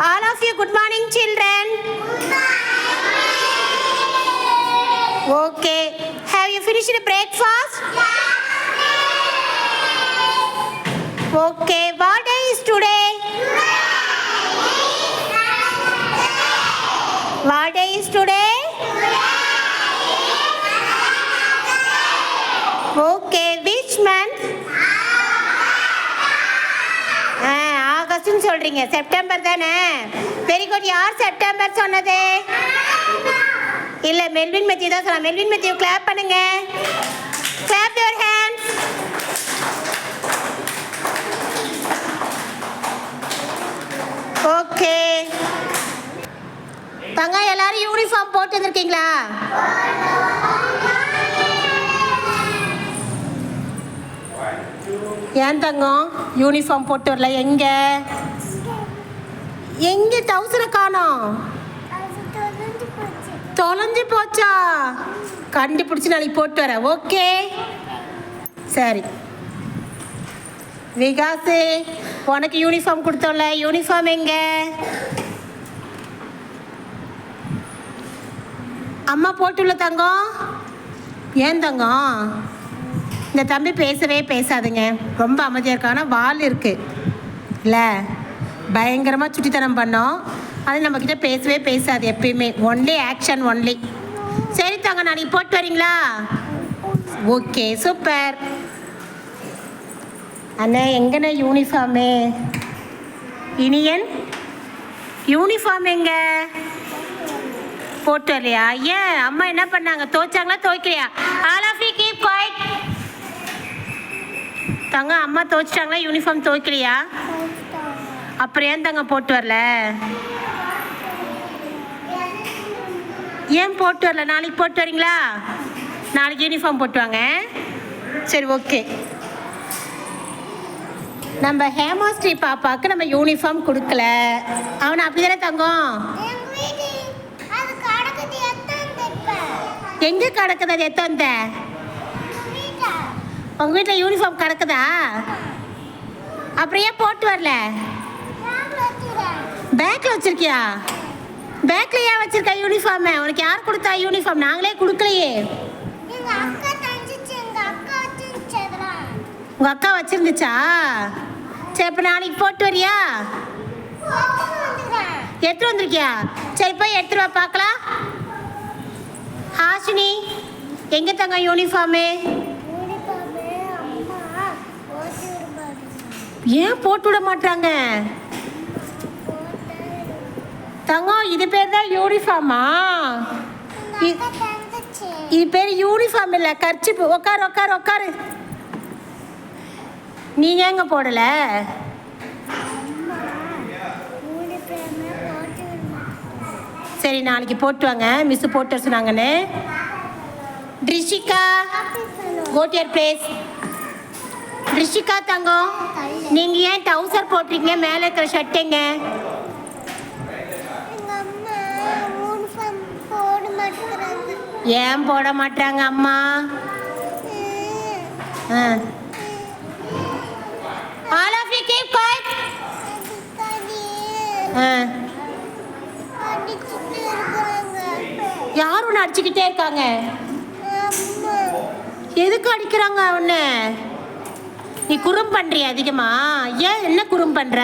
All of you, good morning, children. Okay. Have you finished the breakfast? Okay. What day is today? ஆகஸ்ட்னு சொல்றீங்க? September தானே? Very good யார் September சொன்னது? இல்ல Melvin Matthew தான் சொன்னா Melvin Matthew clap பண்ணுங்க. Clap your hands okay தங்க எல்லாரும் யூனிஃபார்ம் போட்டு வந்திருக்கீங்களா? ஏன் தங்கம்? யூனிஃபார்ம் போட்டு வரல. எங்கே? எங்கே தௌசண்ட் காணோம் தொலைஞ்சு போச்சா? கண்டுபிடிச்சி நாளைக்கு போட்டு வரேன். ஓகே. சரி. விகாசு உனக்கு யூனிஃபார்ம் கொடுத்தோம்ல. யூனிஃபார்ம் எங்க? அம்மா போட்டுள்ள தங்கம்? ஏன் தங்கம்? இந்த தம்பி பேசவே பேசாதுங்க. ரொம்ப அமைதியாக இருக்கான. வால் இருக்குது இல்லை. பயங்கரமாக சுட்டித்தனம் பண்ணோம். அது நம்மக்கிட்ட பேசவே பேசாது எப்பயுமே. ஒன்லி ஆக்ஷன் ஒன்லி சரி தாங்க நாளைக்கு போட்டு வரீங்களா? ஓகே சூப்பர் அண்ணா எங்கண்ணே யூனிஃபார்மு இனியன்? யூனிஃபார்ம் எங்க? போட்டு வரலையா? ஏன்? அம்மா என்ன பண்ணாங்க? துவைச்சாங்களா துவைக்கலையா? All of you keep quiet தங்க அம்மா துவைச்சிட்டாங்களா? யூனிஃபார்ம் துவைக்கலையா? அப்புறம் ஏன் தங்க போட்டு வரல? ஏன் போட்டு வரல? நாளைக்கு போட்டு வரீங்களா? நாளைக்கு யூனிஃபார்ம் போட்டு வாங்க. சரி ஓகே நம்ம ஹேமாஸ்ரீ பாப்பாவுக்கு நம்ம யூனிஃபார்ம் கொடுக்கல. அவனை அப்படிதானே தங்கம்? எங்க கிடக்குது அது? எத்த வந்த உங்க வீட்டில் யூனிஃபார்ம் கிடக்குதா? அப்புறம் ஏன் போட்டு வரல? பேக்ல வச்சிருக்கியா? பேக்ல ஏன் வச்சிருக்க யூனிஃபார்ம் உனக்கு யார் கொடுத்தா யூனிஃபார்ம் நாங்களே கொடுக்கலையே. உங்க அக்கா வச்சிருந்துச்சா? சரி இப்போ நாளைக்கு போட்டு வரியா? எடுத்துட்டு வந்திருக்கியா? சரி போய் எடுத்துட்டு வா பார்க்கலாம். ஹாஷினி எங்க தங்க யூனிஃபார்மு ஏன் போட்டு விட மாட்டாங்க தங்கம் இது பேர் தான் யூனிஃபார்மா இ- இது பேர் யூனிஃபார்ம் இல்லை கர்ச்சிப்பு. உட்காரு உட்காரு உட்காரு நீ ஏங்க போடல? சரி நாளைக்கு போட்டு வாங்க. மிஸ் போட்டு சொன்னாங்கன்னு. ரிஷிகா கோட்டியர் பிளேஸ் ரிஷிகா தங்கம் நீங்கள் ஏன் டவுசர் போட்டிருக்கீங்க? மேலே இருக்கிற ஷர்ட்டுங்க ஏன் போட மாட்டாங்க அம்மா? All of you keep quiet யார் ஒன்று அடிச்சுக்கிட்டே இருக்காங்க? எதுக்கு அடிக்கிறாங்க ஒன்று நீ குறும் பண்றிய அதிகமா? ஏன் என்ன குறும் பண்ற?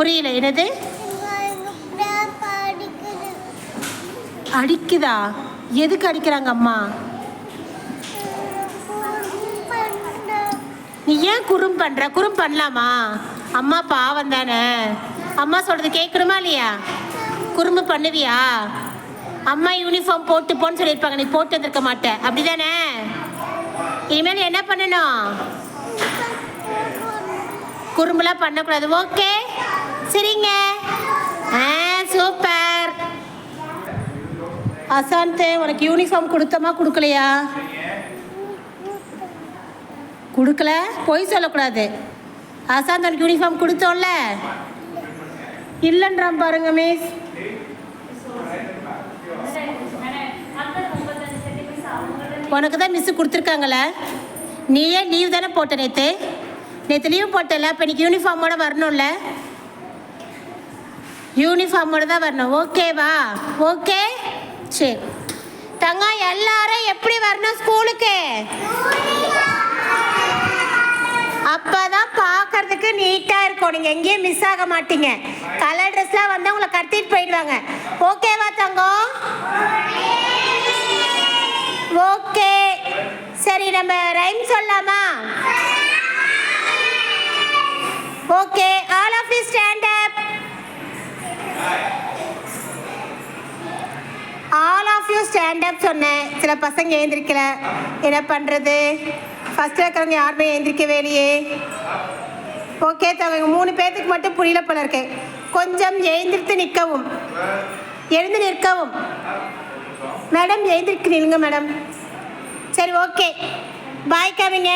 புரியல என்னது? அடிக்குதா? எதுக்கு அடிக்கிறாங்க அம்மா? நீ ஏன் குறும் பண்ற? குறும் பண்ணலாமா? அம்மா பாவம் தானே. அம்மா சொல்றது கேட்கணுமா இல்லையா? குறும்பு பண்ணுவியா? அம்மா யூனிஃபார்ம் போட்டு போன்னு சொல்லியிருப்பாங்க. நீ போட்டு வந்திருக்க மாட்ட. அப்படிதானே? இனிமேல் என்ன பண்ணணும்? குறும்புலாம் பண்ணக்கூடாது. ஓகே சரிங்க. ஆ சூப்பர். அசாந்த் உனக்கு யூனிஃபார்ம் கொடுத்தமா கொடுக்கலையா? கொடுக்கல? பொய் சொல்லக்கூடாது. அசாந்த் உனக்கு யூனிஃபார்ம் கொடுத்தோம்ல? இல்லைன்றான் பாருங்க மிஸ் உனக்கு தான் மிஸ்ஸு கொடுத்துருக்காங்களே நீயே லீவ் தானே போட்ட நேற்று நேற்று லீவ் போட்டல இப்போ இன்னைக்கு யூனிஃபார்மோட வரணும்ல? யூனிஃபார்மோட தான் வரணும். ஓகேவா ஓகே சரி. தங்கம் எல்லாரும் எப்படி வரணும் ஸ்கூலுக்கு? அப்பதான் பார்க்கறதுக்கு நீட்டாக இருக்கும். நீங்கள் எங்கேயும் மிஸ் ஆக மாட்டீங்க. கலர் ட்ரெஸ்லாம் வந்து உங்களை கடத்திட்டு போயிடுவாங்க. ஓகேவா தங்கம் ஓகே சரி நம்ம ரைம் சொல்லலாமா? Okay all of you stand up all of you stand up சொன்னேன். சில பசங்க ஏந்திரிக்கல என்ன பண்ணுறது ஃபஸ்ட்டில் இருக்கிறவங்க யாருமே ஏந்திரிக்கவே இல்லையே. ஓகே தவங்க மூணு பேர்த்துக்கு மட்டும் புரியல போல இருக்கு. கொஞ்சம் எழுந்திருத்து நிற்கவும் எழுந்து நிற்கவும். மேடம் எழுந்திருக்கு நில்லுங்க மேடம் சரி ஓகே பாய் கவிங்க